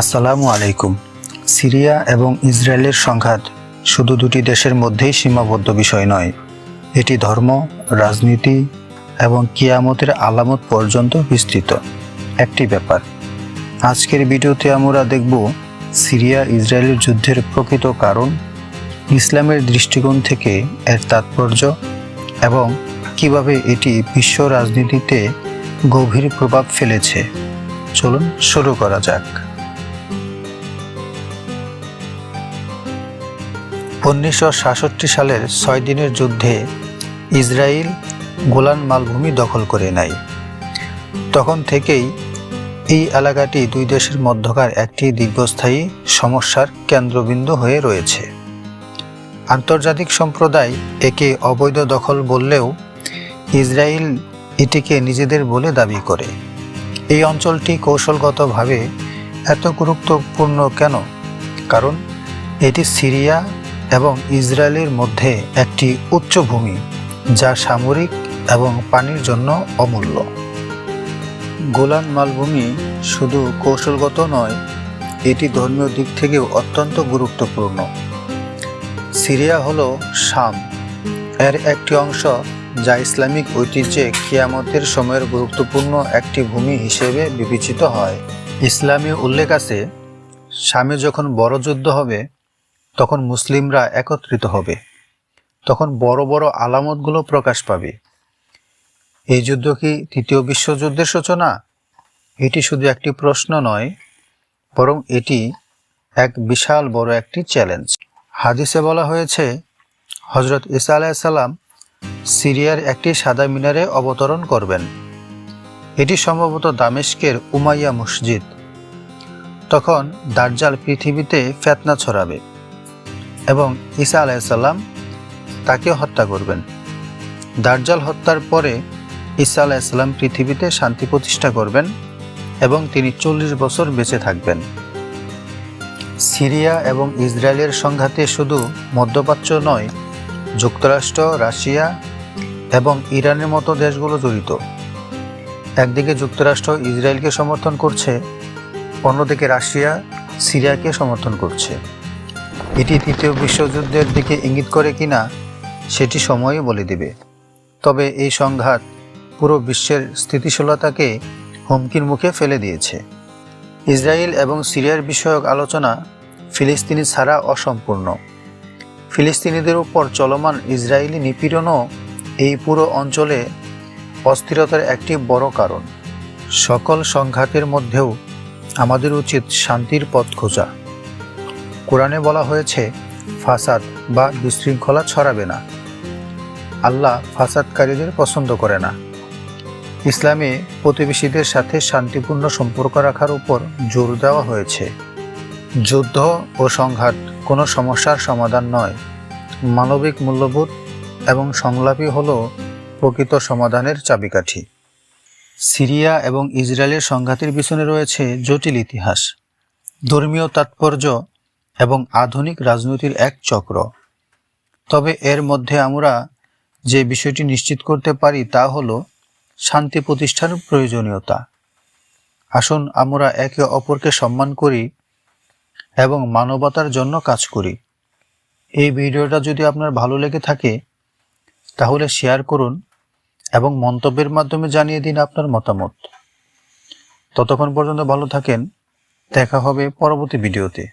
আসসালামু আলাইকুম। সিরিয়া এবং ইসরায়েলের সংঘাত শুধু দুটি দেশের মধ্যেই সীমাবদ্ধ বিষয় নয়, এটি ধর্ম, রাজনীতি এবং কিয়ামতের আলামত পর্যন্ত বিস্তৃত। একটি ব্যাপার, আজকের ভিডিওতে আমরা দেখব সিরিয়া ইসরায়েলের যুদ্ধের প্রকৃত কারণ, ইসলামের দৃষ্টিকোণ থেকে এর তাৎপর্য এবং কীভাবে এটি বিশ্ব রাজনীতিতে গভীর প্রভাব ফেলেছে। চলুন শুরু করা যাক। উনিশশো সাতষট্টি সালের ছয় দিনের যুদ্ধে ইসরায়েল গোলান মালভূমি দখল করে নেয়। তখন থেকেই এই এলাকাটি দুই দেশের মধ্যকার একটি দীর্ঘস্থায়ী সমস্যার কেন্দ্রবিন্দু হয়ে রয়েছে। আন্তর্জাতিক সম্প্রদায় একে অবৈধ দখল বললেও ইসরায়েল এটিকে নিজেদের বলে দাবি করে। এই অঞ্চলটি কৌশলগতভাবে এত গুরুত্বপূর্ণ কেন? কারণ এটি সিরিয়া এবং ইসরায়েলের মধ্যে একটি উচ্চভূমি, যা সামরিক এবং পানির জন্য অমূল্য। গোলান মালভূমি শুধু কৌশলগত নয়, এটি ধর্মীয় দিক থেকেও অত্যন্ত গুরুত্বপূর্ণ। সিরিয়া হল শাম। এর একটি অংশ, যা ইসলামিক ঐতিহ্যে কিয়ামতের সময়ের গুরুত্বপূর্ণ একটি ভূমি হিসেবে বিবেচিত হয়। ইসলামী উল্লেখ আছে, শামে যখন বড় যুদ্ধ হবে তখন মুসলিমরা একত্রিত হবে। তখন বড় বড় আলামতগুলো প্রকাশ পাবে। এই যুদ্ধ কি তৃতীয় বিশ্বযুদ্ধের সূচনা? এটি শুধু একটি প্রশ্ন নয়, বরং এটি এক বিশাল বড় একটি চ্যালেঞ্জ হাদিসে বলা হয়েছে হজরত ইসা আলাইসাল্লাম সিরিয়ার একটি সাদা মিনারে অবতরণ করবেন। এটি সম্ভবত দামেস্কের উমাইয়া মসজিদ। তখন দার্জাল পৃথিবীতে ফেতনা ছড়াবে। এবং ঈসা আলাইসাল্লাম তাকে হত্যা করবেন। দার্জাল হত্যার পরে ঈসা আলাইসাল্লাম পৃথিবীতে শান্তি প্রতিষ্ঠা করবেন এবং তিনি চল্লিশ বছর বেঁচে থাকবেন। সিরিয়া এবং ইসরায়েলের সংঘাতে শুধু মধ্যপ্রাচ্য নয়, যুক্তরাষ্ট্র, রাশিয়া এবং ইরানের মতো দেশগুলো জড়িত। একদিকে যুক্তরাষ্ট্র ইসরায়েলকে সমর্থন করছে, অন্যদিকে রাশিয়া সিরিয়াকে সমর্থন করছে। এটি তৃতীয় বিশ্বযুদ্ধের দিকে ইঙ্গিত করে কিনা, সেটি সময়ই বলে দেবে। তবে এই সংঘাত পুরো বিশ্বের স্থিতিশীলতাকে হুমকির মুখে ফেলে দিয়েছে। ইসরায়েল এবং সিরিয়ার বিষয়ক আলোচনা ফিলিস্তিনি ছাড়া অসম্পূর্ণ। ফিলিস্তিনিদের উপর চলমান ইসরায়েলি নিপীড়নও এই পুরো অঞ্চলে অস্থিরতার একটি বড় কারণ। সকল সংঘাতের মধ্যেও আমাদের উচিত শান্তির পথ খোঁজা। কোরআনে বলা হয়েছে, ফাসাদ বা বিশৃঙ্খলা ছড়াবে না। আল্লাহ ফাসাদকারীদের পছন্দ করে না। ইসলামে প্রতিবেশীদের সাথে শান্তিপূর্ণ সম্পর্ক রাখার উপর জোর দেওয়া হয়েছে। যুদ্ধ ও সংঘাত কোনো সমস্যার সমাধান নয়। মানবিক মূল্যবোধ এবং সংলাপই হল প্রকৃত সমাধানের চাবিকাঠি। সিরিয়া এবং ইসরায়েলের সংঘাতের পিছনে রয়েছে জটিল ইতিহাস। ধর্মীয় তাৎপর্য এবং আধুনিক রাজনীতির এক চক্র। তবে এর মধ্যে আমরা যে বিষয়টি নিশ্চিত করতে পারি তা হল শান্তি প্রতিষ্ঠার প্রয়োজনীয়তা। আসুন আমরা একে অপরকে সম্মান করি এবং মানবতার জন্য কাজ করি। এই ভিডিওটা যদি আপনার ভালো লেগে থাকে, তাহলে শেয়ার করুন এবং মন্তব্যের মাধ্যমে জানিয়ে দিন আপনার মতামত। ততক্ষণ পর্যন্ত ভালো থাকেন, দেখা হবে পরবর্তী ভিডিওতে।